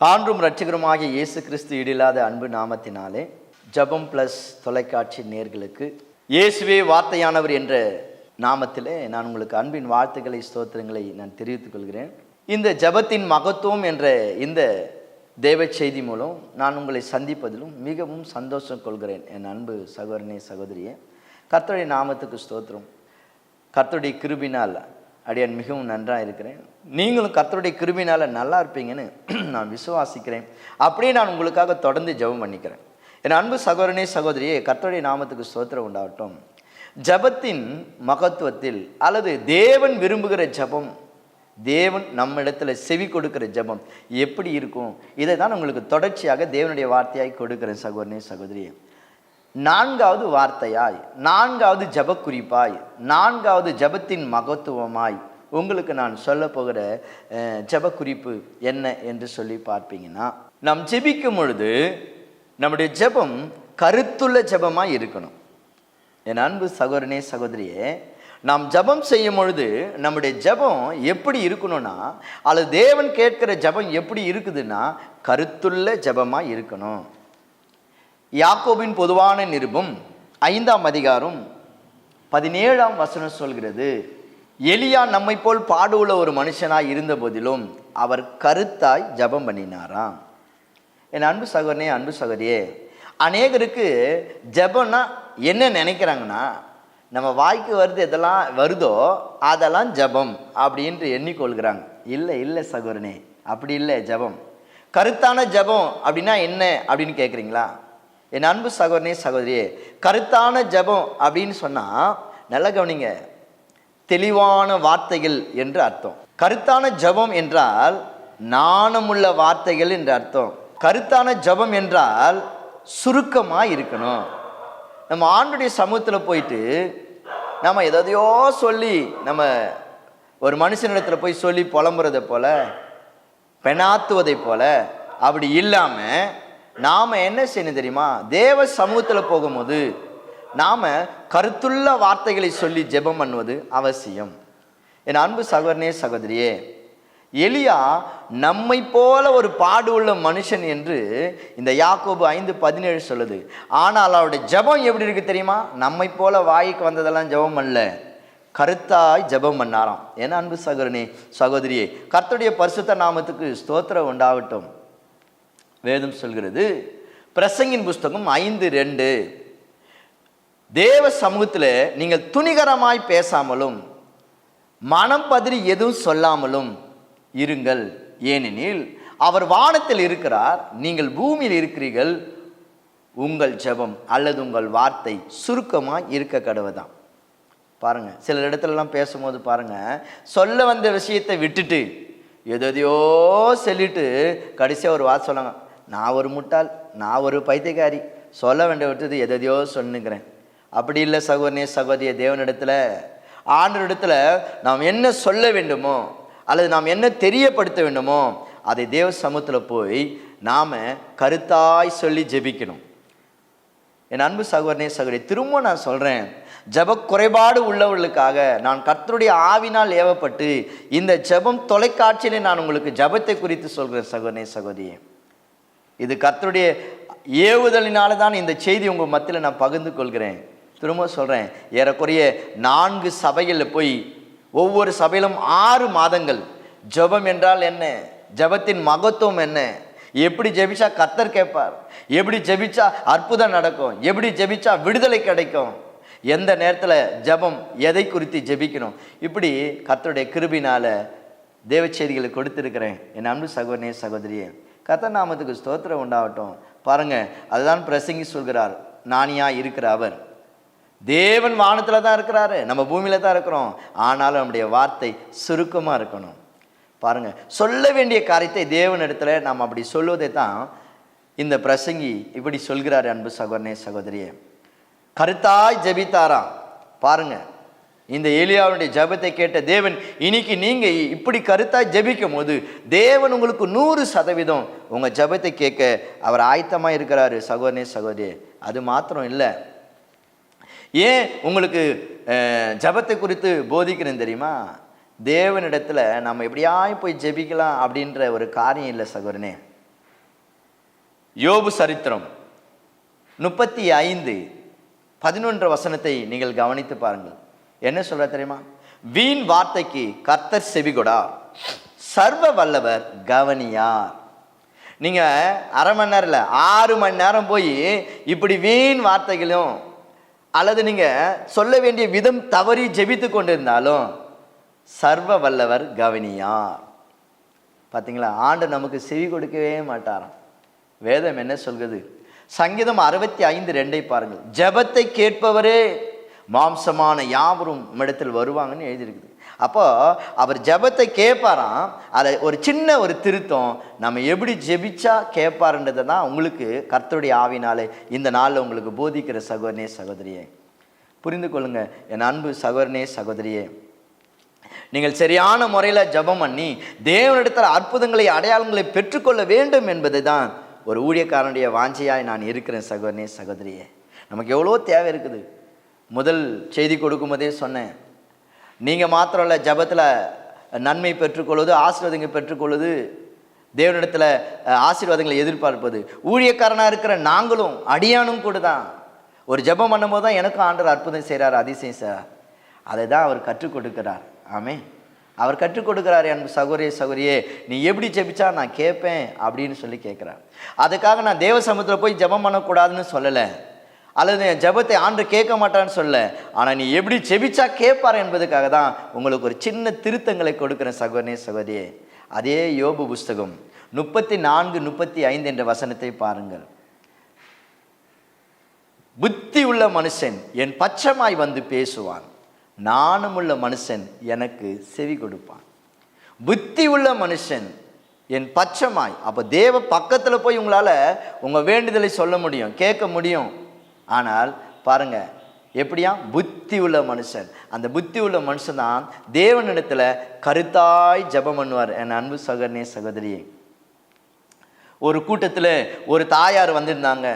ஆண்டும் ரட்சகருமாகிய இயேசு கிறிஸ்து இடில்லாத அன்பு நாமத்தினாலே ஜெபம் ப்ளஸ் தொலைக்காட்சி நேர்களுக்கு இயேசுவே வார்த்தையானவர் என்ற நாமத்திலே நான் உங்களுக்கு அன்பின் வாழ்த்துக்களை ஸ்தோத்திரங்களை நான் தெரிவித்துக் கொள்கிறேன். இந்த ஜெபத்தின் மகத்துவம் என்ற இந்த தேவ செய்தி மூலம் நான் உங்களை சந்திப்பதிலும் மிகவும் சந்தோஷம் கொள்கிறேன். என் அன்பு சகோதரனே சகோதரியே கர்த்தருடைய நாமத்துக்கு ஸ்தோத்திரம். கர்த்தருடைய கிருபினால் அடியான் மிகவும் நன்றாக இருக்கிறேன். நீங்களும் கத்தருடைய கிருமினால் நல்லா இருப்பீங்கன்னு நான் விசுவாசிக்கிறேன். அப்படியே நான் உங்களுக்காக தொடர்ந்து ஜெபம் பண்ணிக்கிறேன். என் அன்பு சகோதரனே சகோதரியே கத்தருடைய நாமத்துக்கு ஸ்தோத்திரம் உண்டாகட்டும். ஜெபத்தின் மகத்துவத்தில் அல்லது தேவன் விரும்புகிற ஜெபம் தேவன் நம்மிடத்துல செவி கொடுக்கிற ஜெபம் எப்படி இருக்கும்? இதை தான் உங்களுக்கு தொடர்ச்சியாக தேவனுடைய வார்த்தையாய் கொடுக்குறேன் சகோதரனே சகோதரியே. நான்காவது வார்த்தையாய் நான்காவது ஜப குறிப்பாய் நான்காவது ஜபத்தின் மகத்துவமாய் உங்களுக்கு நான் சொல்ல போகிற அஹ், குறிப்பு என்ன என்று சொல்லி பார்ப்பீங்கன்னா நாம் ஜெபிக்கும் பொழுது நம்முடைய ஜெபம் கருத்துள்ள ஜெபமாக இருக்கணும். என் அன்பு சகோதரனே சகோதரியே நாம் ஜெபம் செய்யும் பொழுது நம்முடைய ஜெபம் எப்படி இருக்கணும்னா அல்லது தேவன் கேட்கிற ஜெபம் எப்படி இருக்குதுன்னா கருத்துள்ள ஜபமாக இருக்கணும். யாக்கோபின் பொதுவான நிருபம் ஐந்தாம் அதிகாரம் பதினேழாம் வசனம் சொல்கிறது எலியா நம்மை போல் பாடுள்ள ஒரு மனுஷனாய் இருந்த போதிலும் அவர் கருத்தாய் ஜெபம் பண்ணினாராம். என் அன்பு சகோதரனே அன்பு சகோதரியே அநேகருக்கு ஜபம்னா என்ன நினைக்கிறாங்கன்னா நம்ம வாய்க்கு வருது எதெல்லாம் வருதோ அதெல்லாம் ஜெபம் அப்படின்ட்டு எண்ணிக்கொள்கிறாங்க. இல்லை இல்லை சகோதரனே அப்படி இல்லை ஜெபம். கருத்தான ஜெபம் அப்படின்னா என்ன? அப்படின்னு கேட்குறீங்களா? என் அன்பு சகோதரனே சகோதரியே கருத்தான ஜெபம் அப்படின்னு சொன்னால் நல்ல கவனிங்க. தெளிவான வார்த்தைகள் என்று அர்த்தம். கருத்தான ஜெபம் என்றால் நாணமுள்ள வார்த்தைகள் என்று அர்த்தம். கருத்தான ஜெபம் என்றால் சுருக்கமாக இருக்கணும். நம்ம ஆண்டுடைய சமூகத்தில் போயிட்டு நம்ம எதையோ சொல்லி நம்ம ஒரு மனுஷனிடத்தில் போய் சொல்லி புலம்புறதை போல் பெணாத்துவதை போல் அப்படி இல்லாமல் நாம் என்ன செய்யணும் தெரியுமா? தேவ சமூகத்தில் போகும்போது நாம் கருத்துள்ள வார்த்தைகளை சொல்லி ஜெபம் பண்ணுவது அவசியம். என் அன்பு சகோதரனே சகோதரியே எலியா நம்மை போல ஒரு பாடு உள்ள மனுஷன் என்று இந்த யாக்கோபு ஐந்து பதினேழு சொல்லுது. ஆனால் அவருடைய ஜெபம் எப்படி இருக்கு தெரியுமா? நம்மை போல வாய்க்கு வந்ததெல்லாம் ஜெபம் பண்ணல. கருத்தாய் ஜெபம் பண்ணாராம். என் அன்பு சகோதரனே சகோதரியே கர்த்தருடைய பரிசுத்த நாமத்துக்கு ஸ்தோத்திரம் உண்டாகட்டும். வேதம் சொல்கிறது. பிரசங்கின் புஸ்தகம் ஐந்து ரெண்டு. தேவ சமூகத்தில் நீங்கள் துணிகரமாய் பேசாமலும் மனம் பதறி எதுவும் சொல்லாமலும் இருங்கள். ஏனெனில் அவர் வானத்தில் இருக்கிறார் நீங்கள் பூமியில் இருக்கிறீர்கள் உங்கள் ஜெபம் அல்லது உங்கள் வார்த்தை சுருக்கமாக இருக்க கடவுதான். பாருங்கள் சில இடத்துலலாம் பேசும்போது பாருங்கள் சொல்ல வந்த விஷயத்தை விட்டுட்டு எதையோ சொல்லிட்டு கடைசியாக ஒரு வார்த்தை சொன்னாங்க நான் ஒரு முட்டாள் நான் ஒரு பைத்தியக்காரி. சொல்ல வேண்டிய விட்டது எதையோ சொன்னுக்கிறேன் அப்படி இல்லை சகோதரனே சகோதரிய தேவனிடத்தில் ஆண்டரிடத்தில் நாம் என்ன சொல்ல வேண்டுமோ அல்லது நாம் என்ன தெரியப்படுத்த வேண்டுமோ அதை தேவ சமூகத்தில் போய் நாம் கருத்தாய் சொல்லி ஜெபிக்கணும். என் அன்பு சகோதரனே சகோதரி திரும்ப நான் சொல்கிறேன் ஜெப குறைபாடு உள்ளவர்களுக்காக நான் கர்த்தருடைய ஆவினால் ஏவப்பட்டு இந்த ஜெபம் தொலைக்காட்சியிலே நான் உங்களுக்கு ஜெபத்தை குறித்து சொல்கிறேன் சகோதரனே சகோதரியே. இது கத்தருடைய ஏவுதலினால தான் இந்த செய்தி உங்கள் மத்தியில் நான் பகிர்ந்து கொள்கிறேன். திரும்ப சொல்கிறேன் ஏறக்குறைய நான்கு சபைகளில் போய் ஒவ்வொரு சபையிலும் ஆறு மாதங்கள். ஜெபம் என்றால் என்ன? ஜெபத்தின் மகத்துவம் என்ன? எப்படி ஜெபிச்சா கத்தர் கேட்பார்? எப்படி ஜெபிச்சா அற்புதம் நடக்கும்? எப்படி ஜெபிச்சா விடுதலை கிடைக்கும்? எந்த நேரத்தில் ஜெபம் எதை குறித்து ஜெபிக்கணும்? இப்படி கத்தருடைய கிருபினால் தேவச்செய்திகளை கொடுத்துருக்கிறேன். என் அன்பு சகோதரனே சகோதரியே கர்த்தர் நாமத்துக்கு ஸ்தோத்திரம் உண்டாகட்டும். பாருங்கள் அதுதான் பிரசங்கி சொல்கிறார். நானியாக இருக்கிற அவர். தேவன் வானத்தில் தான் இருக்கிறாரு. நம்ம பூமியில் தான் இருக்கிறோம். ஆனாலும் நம்முடைய வார்த்தை சுருக்கமாக இருக்கணும். பாருங்கள் சொல்ல வேண்டிய காரியத்தை தேவனிடத்துல நாம் அப்படி சொல்வதை தான் இந்த பிரசங்கி இப்படி சொல்கிறார் அன்பு சகோதரனே சகோதரியே. கருத்தாய் ஜபித்தாராம். பாருங்கள் இந்த ஏலியாவுடைய ஜெபத்தை கேட்ட தேவன் இன்னைக்கு நீங்கள் இப்படி கருத்தாக ஜபிக்கும் போது தேவன் உங்களுக்கு நூறு சதவீதம் உங்கள் ஜெபத்தை கேட்க அவர் ஆயத்தமாக இருக்கிறாரு. சகோதரனே சகோதரி அது மாத்திரம் இல்லை. ஏன் உங்களுக்கு ஜபத்தை ஜெபத்தை குறித்து போதிக்கிறேன் தெரியுமா? தேவனிடத்தில் நம்ம எப்படியாய் போய் ஜெபிக்கலாம் அப்படின்ற ஒரு காரியம் இல்லை சகோதரனே. யோபு சரித்திரம் முப்பத்தி ஐந்து பதினொன்று வசனத்தை நீங்கள் கவனித்து பாருங்கள். என்ன சொல்ற தெரியுமா? வீண் வார்த்தைக்கு கர்த்தர் செவிகொடா. சர்வ வல்லவர் கவனியார். நீங்க அரை மணி நேரம் இல்லை ஆறு மணி நேரம் போய் இப்படி வீண் வார்த்தைகளும் அல்லது நீங்க சொல்ல வேண்டிய விதம் தவறி ஜெபித்து கொண்டிருந்தாலும் சர்வ வல்லவர் கவனியார். பார்த்தீங்களா ஆண்டு நமக்கு செவி கொடுக்கவே மாட்டாராம். வேதம் என்ன சொல்கிறது சங்கீதம் அறுபத்தி ஐந்து ரெண்டை பாருங்கள். ஜபத்தை கேட்பவரே மாம்சமான யாவரும் இடத்தில் வருவாங்கன்னு எழுதியிருக்குது. அப்போ அவர் ஜெபத்தை கேட்பாராம். அதை ஒரு சின்ன ஒரு திருத்தம் நம்ம எப்படி ஜெபிச்சா கேட்பாருன்றதை தான் உங்களுக்கு கர்த்தருடைய ஆவினாலே இந்த நாளில் உங்களுக்கு போதிக்கிற சகோதரனே சகோதரியே. புரிந்து கொள்ளுங்க என் அன்பு சகோதரனே சகோதரியே. நீங்கள் சரியான முறையில் ஜெபம் பண்ணி தேவனிடத்தில் அற்புதங்களை அடையாளங்களை பெற்றுக்கொள்ள வேண்டும் என்பது தான் ஒரு ஊழியக்காரனுடைய வாஞ்சையாய் நான் இருக்கிறேன் சகோதரனே சகோதரியே. நமக்கு எவ்வளோ தேவை இருக்குது. முதல் செய்தி கொடுக்கும்போதே சொன்னேன். நீங்கள் மாத்திரம் இல்லை ஜபத்தில் நன்மை பெற்றுக்கொள்வது ஆசீர்வாதங்கள் பெற்றுக்கொள்வது தேவனிடத்தில் ஆசீர்வாதங்களை எதிர்பார்ப்பது. ஊழியக்காரனாக இருக்கிற நாங்களும் அடியானும் கூட தான். ஒரு ஜெபம் பண்ணும்போது தான் எனக்கும் ஆண்டர் அற்புதம் செய்கிறார் அதிசயம் சார். அதை தான் அவர் கற்றுக் கொடுக்கிறார். ஆமே அவர் கற்றுக் கொடுக்கிறார் என் சகோரிய சகோரியே நீ எப்படி ஜெபிச்சா நான் கேட்பேன் அப்படின்னு சொல்லி கேட்குறார். அதுக்காக நான் தேவ சமூகத்தில் போய் ஜெபம் பண்ணக்கூடாதுன்னு சொல்லலை. அல்லது என் ஜெபத்தை ஆண்டு கேட்க மாட்டான்னு சொல்ல. ஆனால் நீ எப்படி ஜெபிச்சா கேட்பார் என்பதுக்காக தான் உங்களுக்கு ஒரு சின்ன திருத்தங்களை கொடுக்குறேன் சகோதரனே சகோதரியே. அதே யோபு புஸ்தகம் முப்பத்தி நான்கு முப்பத்தி ஐந்து என்ற வசனத்தை பாருங்கள். புத்தி உள்ள மனுஷன் என் பச்சமாய் வந்து பேசுவான். நாணமுள்ள மனுஷன் எனக்கு செவி கொடுப்பான். புத்தி உள்ள மனுஷன் என் பச்சமாய் அப்போ தேவ பக்கத்தில் போய் உங்களால் உங்கள் வேண்டுதலை சொல்ல முடியும் கேட்க முடியும். ஆனால் பாருங்க எப்படியா? புத்தி உள்ள மனுஷன். அந்த புத்தி உள்ள மனுஷன் தான் தேவனிடத்தில் கருத்தாய் ஜெபம் பண்ணுவார். என் அன்பு சகோதரனே சகோதரியே. ஒரு கூட்டத்தில் ஒரு தாயார் வந்திருந்தாங்க.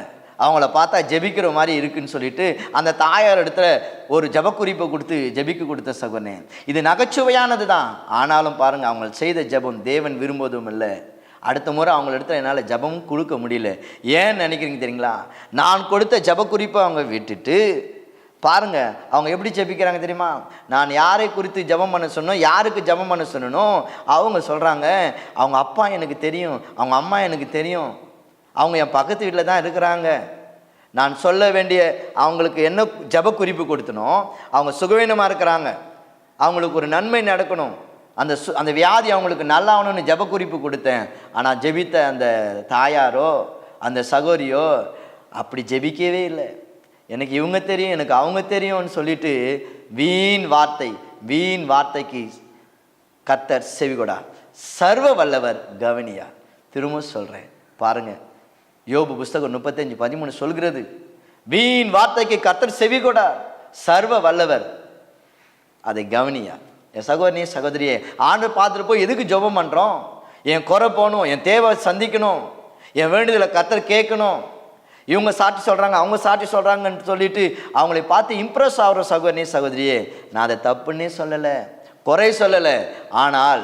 அவங்கள பார்த்தா ஜெபிக்கிற மாதிரி இருக்குன்னு சொல்லிட்டு அந்த தாயார் இடத்துல ஒரு ஜபக்குறிப்பை கொடுத்து ஜெபிக்க கொடுத்த சகுனே இது நகைச்சுவையானது தான் ஆனாலும் பாருங்கள் அவங்க செய்த ஜெபம் தேவன் விரும்புவதும் இல்லை. அடுத்த முறை அவங்கள இடத்துல என்னால் ஜெபமும் கொடுக்க முடியல. ஏன் நினைக்கிறீங்க தெரியுங்களா? நான் கொடுத்த ஜெபக்குறிப்பை அவங்க விட்டுட்டு பாருங்கள் அவங்க எப்படி ஜெபிக்கிறாங்க தெரியுமா? நான் யாரை குறித்து ஜெபம் பண்ண சொன்னோம் யாருக்கு ஜெபம் பண்ண சொன்னனோ அவங்க சொல்கிறாங்க அவங்க அப்பா எனக்கு தெரியும் அவங்க அம்மா எனக்கு தெரியும் அவங்க என் பக்கத்து வீட்டில் தான் இருக்கிறாங்க. நான் சொல்ல வேண்டிய அவங்களுக்கு என்ன ஜெப குறிப்பு கொடுத்தனோ அவங்க சுகவீனமாக இருக்கிறாங்க. அவங்களுக்கு ஒரு நன்மை நடக்கணும். அந்த சு அந்த வியாதி அவங்களுக்கு நல்லாகணும்னு ஜெப குறிப்பு கொடுத்தேன். ஆனால் ஜெபித்த அந்த தாயாரோ அந்த சகோரியோ அப்படி ஜெபிக்கவே இல்லை. எனக்கு இவங்க தெரியும் எனக்கு அவங்க தெரியும்னு சொல்லிட்டு வீண் வார்த்தை வீண் வார்த்தைக்கு கத்தர் செவிகொடா சர்வ வல்லவர் கவனியா. திரும்ப சொல்கிறேன் பாருங்கள் யோபு புஸ்தகம் முப்பத்தஞ்சு பதிமூணு சொல்கிறது. வீண் வார்த்தைக்கு கத்தர் செவிகொடா சர்வ வல்லவர். அதை கவனியா. என் சகோதரி சகோதரியே ஆண்டு பார்த்துட்டு போய் எதுக்கு ஜெபம் பண்ணுறோம் என் குறை போகணும் என் தேவை சந்திக்கணும் என் வேண்டுதலை கத்தர் கேட்கணும். இவங்க சாட்சி சொல்கிறாங்க அவங்க சாட்சி சொல்கிறாங்கன்னு சொல்லிட்டு அவங்களை பார்த்து இம்ப்ரெஸ் ஆகிற சகோதரி சகோதரியே நான் அதை தப்புன்னே சொல்லலை குறை சொல்லலை. ஆனால்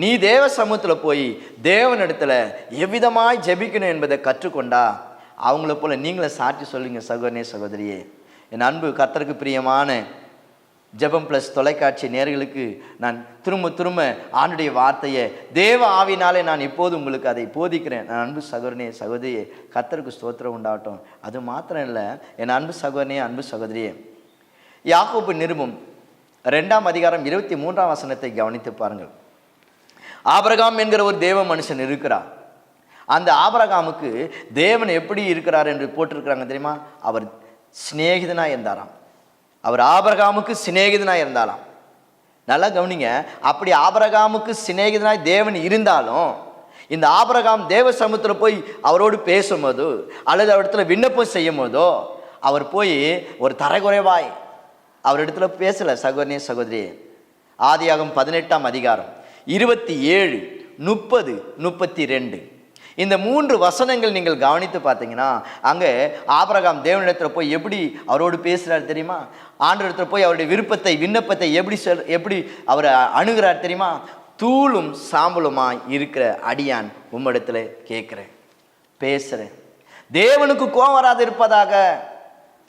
நீ தேவ சமூகத்தில் போய் தேவனிடத்துல எவ்விதமாய் ஜெபிக்கணும் என்பதை கற்றுக்கொண்டா அவங்கள போல் நீங்களே சாட்சி சொல்லுங்க சகோதரனே சகோதரியே. என் அன்பு கத்தருக்கு பிரியமான ஜெபம் ப்ளஸ் தொலைக்காட்சி நேர்களுக்கு நான் திரும்ப திரும்ப ஆண்டுடைய வார்த்தையை தேவ ஆவினாலே நான் எப்போதும் உங்களுக்கு அதை போதிக்கிறேன். நான் அன்பு சகோதரனே சகோதரியே கத்தருக்கு ஸ்தோத்திரம் உண்டாகட்டும். அது மாத்திரம் இல்லை என் அன்பு சகோதரனே அன்பு சகோதரியே. யாக்கோபு நிருபம் ரெண்டாம் அதிகாரம் இருபத்தி மூன்றாம் வசனத்தை கவனித்து பாருங்கள். ஆபரகாம் என்கிற ஒரு தேவ மனுஷன் இருக்கிறார். அந்த ஆபரகாமுக்கு தேவன் எப்படி இருக்கிறார் என்று போட்டிருக்கிறாங்க தெரியுமா? அவர் சிநேகிதனா இருந்தாராம். அவர் ஆபரகாமுக்கு சிநேகிதனாக இருந்தாலாம். நல்லா கவனிங்க அப்படி ஆபரகாமுக்கு சிநேகிதனாய் தேவன் இருந்தாலும் இந்த ஆபரகாம் தேவ சமூகத்தில் போய் அவரோடு பேசும்போதோ அல்லது அவரிடத்துல விண்ணப்பம் செய்யும் போதோ அவர் போய் ஒரு தரைகுறைவாய் அவரிடத்துல பேசலை சகோதரனே சகோதரி ஆதியாகம் பதினெட்டாம் அதிகாரம் இருபத்தி ஏழு முப்பது முப்பத்தி ரெண்டு. இந்த மூன்று வசனங்கள் நீங்கள் கவனித்து பார்த்தீங்கன்னா அங்கே ஆபரகாம் தேவனிடத்தில் போய் எப்படி அவரோடு பேசுகிறார் தெரியுமா? ஆண்டவரிடத்தில் போய் அவருடைய விருப்பத்தை விண்ணப்பத்தை எப்படி சொல் எப்படி அவரை அணுகிறார் தெரியுமா? தூளும் சாம்பலுமாய் இருக்கிற அடியான் உம்மிடத்தில் கேட்குறேன் பேசுகிறேன் தேவனுக்கு கோபம் வராது இருப்பதாக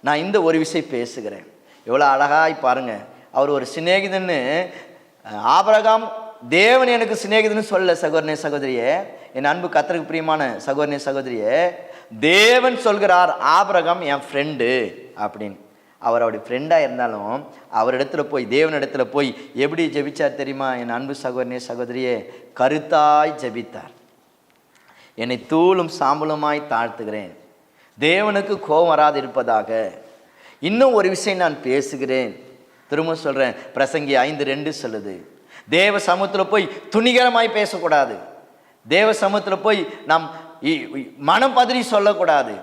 நான் இந்த ஒரு விஷயம் பேசுகிறேன். எவ்வளோ அழகாய் பாருங்கள் அவர் ஒரு சிநேகிதன்னு ஆபரகாம் தேவன் எனக்கு சிநேகிதன்னு சொல்ல சகோதரனே சகோதரியே. என் அன்பு கத்தருக்கு பிரியமான சகோதரி சகோதரியே தேவன் சொல்கிறார் ஆபரகம் என் ஃப்ரெண்டு அப்படின்னு. அவர் அவருடைய ஃப்ரெண்டாக இருந்தாலும் அவரிடத்துல போய் தேவனிடத்துல போய் எப்படி ஜெபிச்சார் தெரியுமா? என் அன்பு சகோதரனே சகோதரியே கருத்தாய் ஜெபித்தார். என்னை தூளும் சாம்பலுமாய் தாழ்த்துகிறேன். தேவனுக்கு கோபம் வராது இருப்பதாக இன்னும் ஒரு விஷயம் நான் பேசுகிறேன். திரும்ப சொல்கிறேன் பிரசங்கி ஐந்து ரெண்டு சொல்லுது. தேவ சமூகத்தில் போய் துணிகரமாய் பேசக்கூடாது. தேவ சமூகத்தில் போய் நாம் இ- மனம் பதறி சொல்லக்கூடாது.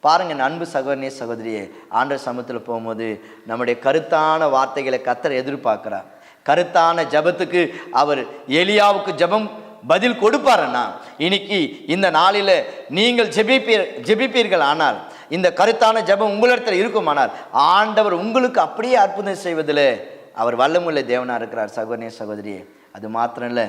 பாருங்கள் அன்பு சகோதரனே சகோதரியே ஆண்ட சமூகத்தில் போகும்போது நம்முடைய கருத்தான வார்த்தைகளை கத்தர் எதிர்பார்க்குறார். கருத்தான ஜெபத்துக்கு அவர் எலியாவுக்கு ஜெபம் பதில் கொடுப்பாருன்னா இன்னைக்கு இந்த நாளில் நீங்கள் ஜெபிப்பீர் ஜெபிப்பீர்கள் ஆனால் இந்த கருத்தான ஜெபம் உங்களிடத்தில் இருக்குமானால் ஆண்டவர் உங்களுக்கு அப்படியே அற்புதம் செய்வதில் அவர் வல்லமுள்ள தேவனாக இருக்கிறார் சகோதரனே சகோதரியே. அது மாத்திரம் இல்லை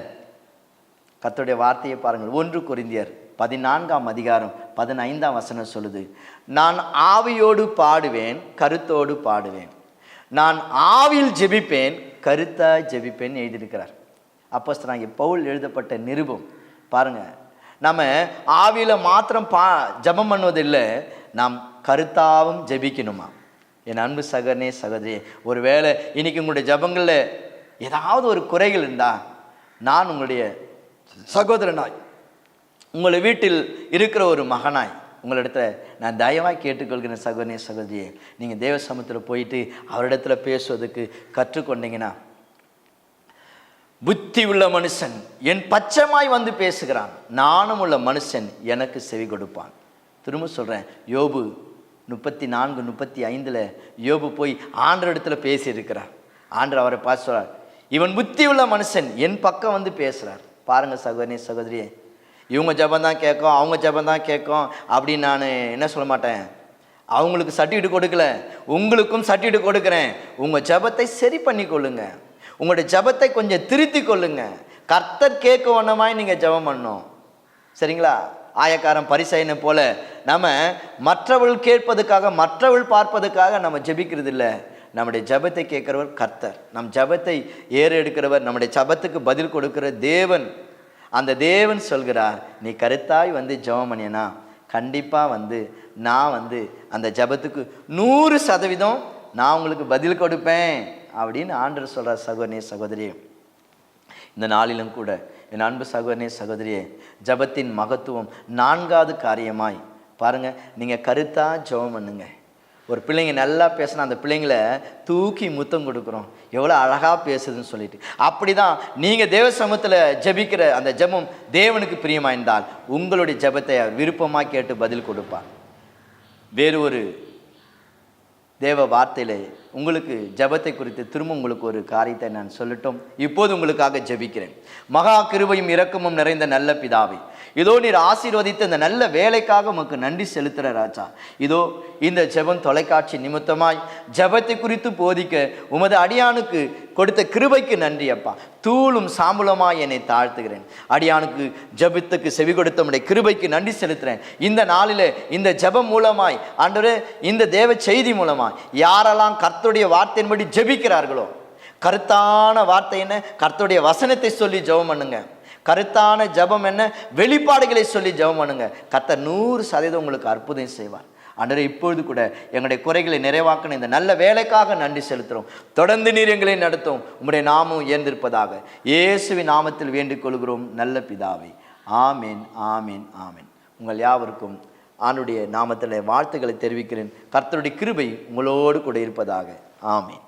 கர்த்தருடைய வார்த்தையை பாருங்கள். ஒன்று குறிந்தியர் பதினான்காம் அதிகாரம் பதினைந்தாம் வசனம் சொல்லுது. நான் ஆவியோடு பாடுவேன் கருத்தோடு பாடுவேன். நான் ஆவியில் ஜெபிப்பேன் கருத்தாய் ஜெபிப்பேன் எழுதியிருக்கிறார். அப்போ நாங்கள் பவுல் எழுதப்பட்ட நிருபம். பாருங்க. நம்ம ஆவியில் மாத்திரம் பா ஜெபம் பண்ணுவதில்லை. நாம் கருத்தாவும் ஜெபிக்கணுமா? என் அன்பு சகனே சகோதரியே ஒருவேளை இன்றைக்கி உங்களுடைய ஜெபங்களில் ஏதாவது ஒரு குறைகள் இருந்தால் நான் உங்களுடைய சகோதரனாய் உங்களை வீட்டில் இருக்கிற ஒரு மகனாய் உங்களிடத்துல நான் தயவாக கேட்டுக்கொள்கிறேன் சகோதரனே சகோதரியே நீங்கள் தேவசமத்தில் போயிட்டு அவரிடத்துல பேசுவதற்கு கற்றுக்கொண்டீங்கன்னா புத்தி உள்ள மனுஷன் என் பச்சமாய் வந்து பேசுகிறான் நானும் உள்ள மனுஷன் எனக்கு செவி கொடுப்பான். திரும்ப சொல்கிறேன் யோபு முப்பத்தி நான்கு முப்பத்தி ஐந்தில் யோபு போய் ஆண்டர் இடத்துல பேசியிருக்கிறார். ஆண்டர் அவரை பார்த்து சொல்கிறார் இவன் புத்தி உள்ள மனுஷன் என் பக்கம் வந்து பேசுகிறார் பாருங்கள் சகோதரி சகோதரி. இவங்க ஜெபம் தான் கேட்கும் அவங்க ஜெபம் தான் கேட்கும் அப்படின்னு நான் என்ன சொல்ல மாட்டேன்? அவங்களுக்கு சர்டிஃபிகேட் கொடுக்கல. உங்களுக்கும் சர்டிஃபிகேட் கொடுக்குறேன். உங்கள் ஜெபத்தை சரி பண்ணி கொள்ளுங்க. உங்களுடைய ஜெபத்தை கொஞ்சம் திருத்தி கொள்ளுங்க. கர்த்தர் கேட்க ஒன்றமாய் நீங்கள் ஜெபம் பண்ணணும் சரிங்களா? ஆயக்காரன் பரிசைனை போல நம்ம மற்றவள் கேட்பதுக்காக மற்றவள் பார்ப்பதுக்காக நம்ம ஜெபிக்கிறது இல்லை நம்முடைய ஜெபத்தை கேட்குறவர் கர்த்தர். நம் ஜெபத்தை ஏறு எடுக்கிறவர் நம்முடைய ஜெபத்துக்கு பதில் கொடுக்கிற தேவன். அந்த தேவன் சொல்கிறார் நீ கருத்தாய் வந்து ஜெபம் பண்ணினா கண்டிப்பாக வந்து நான் வந்து அந்த ஜெபத்துக்கு நூறு சதவீதம் நான் உங்களுக்கு பதில் கொடுப்பேன். அப்படின்னு ஆண்டவர் சொல்கிறார் சகோதரனே சகோதரியே. இந்த நாளிலும் கூட என் அன்பு சகோதரனே சகோதரியே ஜபத்தின் மகத்துவம் நான்காவது காரியமாய். பாருங்கள் நீங்கள் கருத்தாக ஜெபம் பண்ணுங்கள் ஒரு பிள்ளைங்க நல்லா பேசினா அந்த பிள்ளைங்களை தூக்கி முத்தம் கொடுக்குறோம். எவ்வளோ அழகாக பேசுதுன்னு சொல்லிட்டு. அப்படி தான் நீங்கள் தேவ சமூகத்தில் ஜெபிக்கிற அந்த ஜெபம் தேவனுக்கு பிரியமாயிருந்தால் உங்களுடைய ஜெபத்தை விருப்பமாக கேட்டு பதில் கொடுப்பார். வேறு ஒரு தேவ வார்த்தையில் உங்களுக்கு ஜெபத்தை குறித்து திரும்ப உங்களுக்கு ஒரு காரியத்தை நான் சொல்லட்டும். இப்போது உங்களுக்காக ஜெபிக்கிறேன். மகா கிருபையும் இரக்கமும் நிறைந்த நல்ல பிதாவை இதோ நீர் ஆசீர்வதித்த இந்த நல்ல வேலைக்காக உமக்கு நன்றி செலுத்துகிற ராஜா. இதோ இந்த ஜெபம் தொலைக்காட்சி நிமித்தமாய் ஜெபத்தை குறித்து போதிக்க உமது அடியானுக்கு கொடுத்த கிருபைக்கு நன்றி அப்பா. தூளும் சாம்பலுமாய் என்னை தாழ்த்துகிறேன். அடியானுக்கு ஜெபத்துக்கு செவி கொடுத்தமுடைய கிருபைக்கு நன்றி செலுத்துகிறேன் இந்த நாளில் இந்த ஜெபம் மூலமாய் ஆண்டவரே இந்த தேவ செய்தி மூலமாய் யாரெல்லாம் கர்த்தருடைய வார்த்தையின்படி ஜெபிக்கிறார்களோ கருத்தான வார்த்தை என்ன? கர்த்தருடைய வசனத்தை சொல்லி ஜபம் பண்ணுங்க. கருத்தான ஜெபம் என்ன? வெளிப்பாடுகளை சொல்லி ஜபம் பண்ணுங்க. கர்த்தர் நூறு சதவீதம் உங்களுக்கு அற்புதம் செய்வார். அன்றரை இப்பொழுது கூட எங்களுடைய குறைகளை நிறைவாக்கின இந்த நல்ல வேலைக்காக நன்றி செலுத்துகிறோம் தொடர்ந்து நீர் எங்களை நடத்தும். உங்களுடைய நாமம் உயர்ந்திருப்பதாக இயேசுவின் நாமத்தில் வேண்டிக் கொள்கிறோம். நல்ல பிதாவை. ஆமேன் ஆமேன் ஆமேன். உங்கள் யாவருக்கும் ஆண்டுடைய நாமத்தில் வாழ்த்துக்களை தெரிவிக்கிறேன். கர்த்தருடைய கிருபை உங்களோடு கூட இருப்பதாக. ஆமேன்.